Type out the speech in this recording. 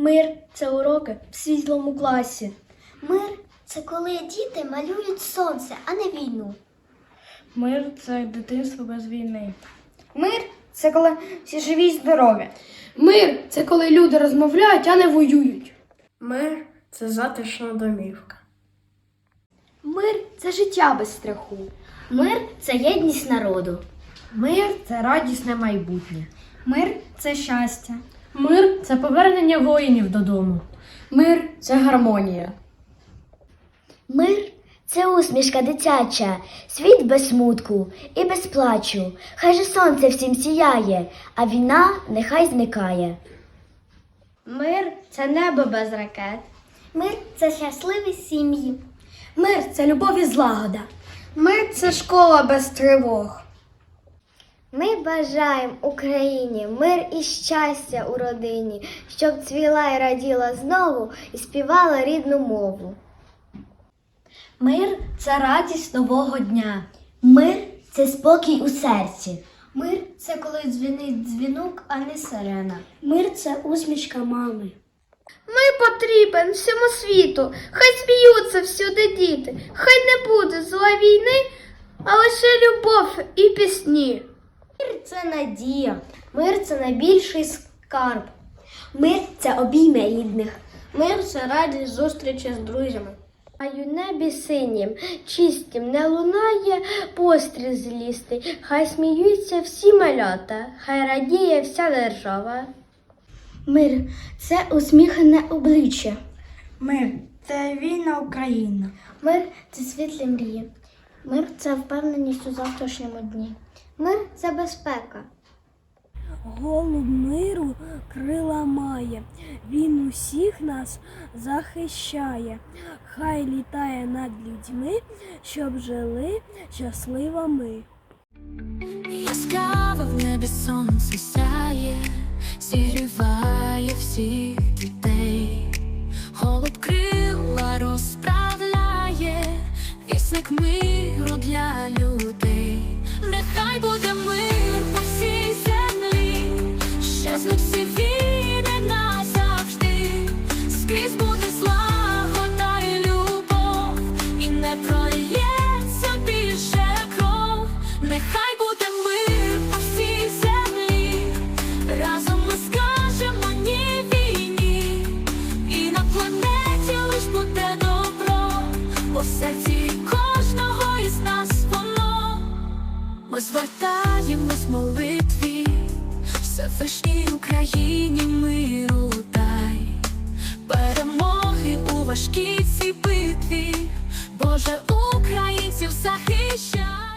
Мир це уроки в світлому класі. Мир це коли діти малюють сонце, а не війну. Мир це дитинство без війни. Мир це коли всі живі й здорові. Мир це коли люди розмовляють, а не воюють. Мир це затишна домівка. Мир це життя без страху. Мир це єдність народу. Мир це радісне майбутнє. Мир це щастя. Мир це повернення воїнів додому. Мир це гармонія. Мир це усмішка дитяча, світ без смутку і без плачу. Хай же сонце всім сіяє, а війна нехай зникає. Мир це небо без ракет. Мир це щасливі сім'ї. Мир це любов і злагода. Мир це школа без тривог. Ми бажаємо Україні мир і щастя у родині, щоб цвіла і раділа знову і співала рідну мову. Мир це радість нового дня. Мир це спокій у серці. Мир це коли дзвінить дзвінок, а не сирена. Мир це усмішка мами. Мир потрібен всьому світу. Хай сміються всюди діти. Хай не буде зла війни, а лише любов і пісні. Мир це надія. Мир це найбільший скарб. Мир це обійми рідних. Мир це радість зустрічі з друзями. А й у небі синім, чистім не лунає постріл злістий. Хай сміються всі малята, хай радіє вся держава. Мир це усміхане обличчя. Мир це вільна Україна. Мир це світлі мрії. Мир це впевненість у завтрашньому дні. Мир це безпека. Голуб миру крила має, він усіх нас захищає. Хай літає над людьми, щоб жили щасливо ми. Яскраво в небі сонце сяє, зігріває всіх дітей, голуб крила розправляє, вісник миру щезнуть всі війни назавжди, скрізь буде злагода і любов, і не пролється більше кров, нехай буде мир по всій землі, разом ми скажемо ні війні, і на планеті лиш буде добро, бо в серці Всевишній Україні миру дай, перемоги у важкій цій битві, Боже, українців захищай.